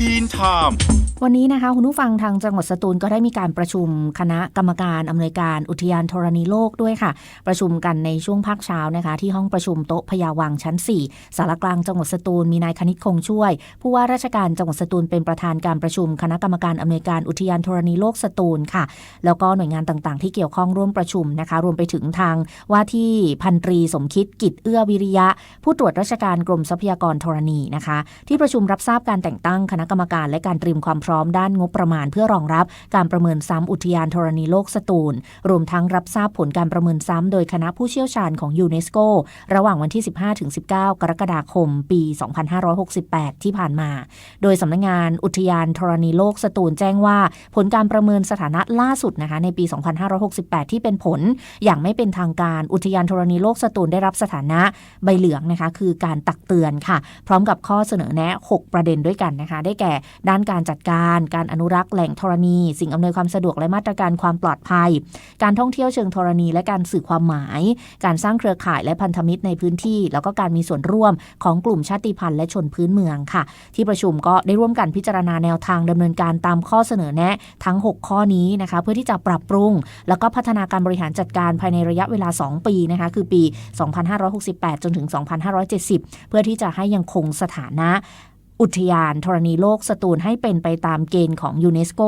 ทีนไทม์ วันนี้นะคะคุณผู้ฟังทางจังหวัดสตูลก็ได้มีการประชุมคณะกรรมการอำนวยการอุทยานธรณีโลกด้วยค่ะ ประชุมกันในช่วงภาคเช้านะคะ ที่ห้องประชุมโต๊ะพยาวังชั้น 4 สารกลางจังหวัดสตูลมีนายคณิตคงช่วย ผู้ว่าราชการจังหวัดสตูลเป็นประธานการประชุม คณะกรรมการอำนวยการอุทยานธรณีโลกสตูลค่ะ แล้วก็หน่วยงานต่างๆ ที่เกี่ยวข้องร่วมประชุมนะคะ รวมไปถึงทางว่าที่พันตรีสมคิดกิจเอื้อวิริยะ ผู้ตรวจราชการกรมทรัพยากรธรณีนะคะ ที่ประชุมรับทราบการแต่งตั้งคณะกรรมการและการเตรียมความพร้อมด้านงบประมาณเพื่อรองรับการประเมินซ้ำอุทยานธรณีโลกสตูล รวมทั้งรับทราบผลการประเมินซ้ำโดยคณะผู้เชี่ยวชาญของยูเนสโกระหว่างวันที่ 15-19 กรกฎาคม ปี 2568 ที่ผ่านมา โดยสำนักงงานอุทยานธรณีโลกสตูลแจ้งว่า ผลการประเมินสถานะล่าสุดนะคะในปี 2568 ที่เป็นผลอย่างไม่เป็นทางการอุทยานธรณีโลกสตูลได้รับสถานะใบเหลืองนะคะคือการตักเตือนค่ะ พร้อมกับข้อเสนอแนะ 6 ประเด็นด้วยกันนะคะ ได้แก่ด้านการจัดการการอนุรักษ์แหล่งธรณี สิ่งอำนวยความสะดวกและมาตรการความปลอดภัย การท่องเที่ยวเชิงธรณี และการสื่อความหมาย การสร้างเครือข่ายและพันธมิตรในพื้นที่ แล้วก็การมีส่วนร่วมของกลุ่มชาติพันธุ์และชนพื้นเมืองค่ะ ที่ประชุมก็ได้ร่วมกันพิจารณาแนวทางดำเนินการตามข้อเสนอแนะทั้ง 6 ข้อนี้นะคะ เพื่อที่จะปรับปรุง แล้วก็พัฒนาการบริหารจัดการภายในระยะเวลา 2 ปีนะคะ คือปี 2568 จนถึง 2570 เพื่อที่จะให้ยังคงสถานะ อุทยานธรณีโลกสตูลให้เป็นไปตามเกณฑ์ของยูเนสโก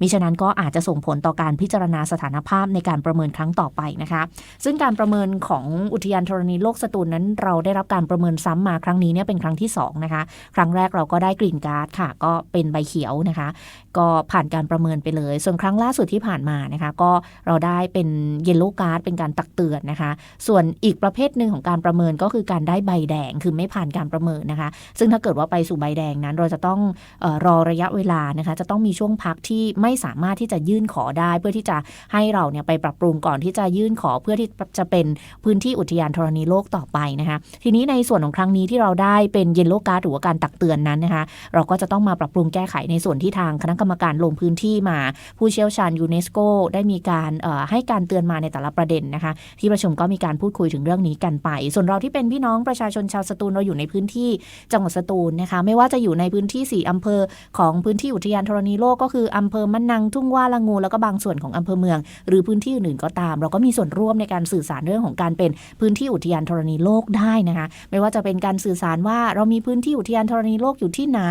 มิฉะนั้นก็อาจจะส่งผลต่อการพิจารณาสถานภาพในการประเมินครั้งต่อไปนะคะ ซึ่งการประเมินของอุทยานธรณีโลกสตูลนั้น เราได้รับการประเมินซ้ำมาครั้งนี้เนี่ยเป็นครั้งที่สองนะคะ ครั้งแรกเราก็ได้กลิ่นการ์ดค่ะ ก็เป็นใบเขียวนะคะ ก็ผ่านการประเมินไปเลย ส่วนครั้งล่าสุดที่ผ่านมานะคะ ก็เราได้เป็นเยลโล่การ์ดเป็นการตักเตือนนะคะ ส่วนอีกประเภทหนึ่งของการประเมินก็คือการได้ใบแดงคือไม่ผ่านการประเมินนะคะ ซึ่งถ้าเกิดว่าไปสู่ใบแดงนั้น เราจะต้องออรอระยะเวลานะคะ จะต้องมีช่วงพักที่ไม่สามารถที่จะยื่นขอได้ เพื่อที่จะให้เราเนี่ยไปปรับปรุงก่อนที่จะยื่นขอเพื่อที่จะเป็นพื้นที่อุทยานธรณีโลกต่อไปนะคะ ทีนี้ในส่วนของครั้งนี้ที่เราได้เป็นเยลโล่การ์ดหรือว่าการตักเตือนนั้นนะคะ เราก็จะต้องมาปรับปรุงแก้ไขในส่วนที่ทางคณะกรรมการลงพื้นที่มา ผู้เชี่ยวชาญยูเนสโกได้มีการให้การเตือนมาในแต่ละประเด็นนะคะ ที่ประชุมก็มีการพูดคุยถึงเรื่องนี้กันไป ส่วนเราที่เป็นพี่น้องประชาชนชาวสตูลเราอยู่ในพื้นที่จังหวัดสตูลนะคะ ไม่ว่าจะอยู่ในพื้นที่ 4 อำเภอของพื้นที่อุทยานธรณีโลกก็คืออำเภอมะนังทุ่งว่าละงูแล้วก็บางส่วนของอำเภอเมือง หรือพื้นที่อื่นๆก็ตาม เราก็มีส่วนร่วมในการสื่อสารเรื่องของการเป็นพื้นที่อุทยานธรณีโลกได้นะคะ ไม่ว่าจะเป็นการสื่อสารว่าเรามีพื้นที่อุทยานธรณีโลกอยู่ที่ไหน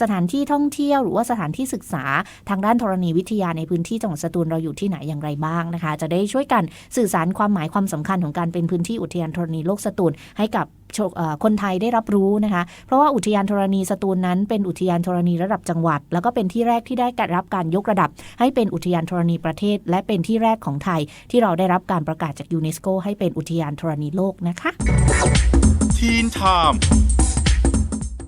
สถานที่ท่องเที่ยวหรือว่าสถานที่ศึกษาทางด้านธรณีวิทยาในพื้นที่จังหวัดสตูลเราอยู่ที่ไหนอย่างไรบ้างนะคะ จะได้ช่วยกันสื่อสารความหมายความสำคัญของการเป็นพื้นที่อุทยานธรณีโลกสตูลให้กับคนไทยได้รับรู้นะคะ เพราะว่าอุทยานธรณีสตูลนั้นเป็นอุทยานธรณีระดับจังหวัด แล้วก็เป็นที่แรกที่ได้รับการยกระดับ ให้เป็นอุทยานธรณีประเทศ และเป็นที่แรกของไทย ที่เราได้รับการประกาศจากยูเนสโกให้เป็นอุทยานธรณีโลกนะคะทีนไทม์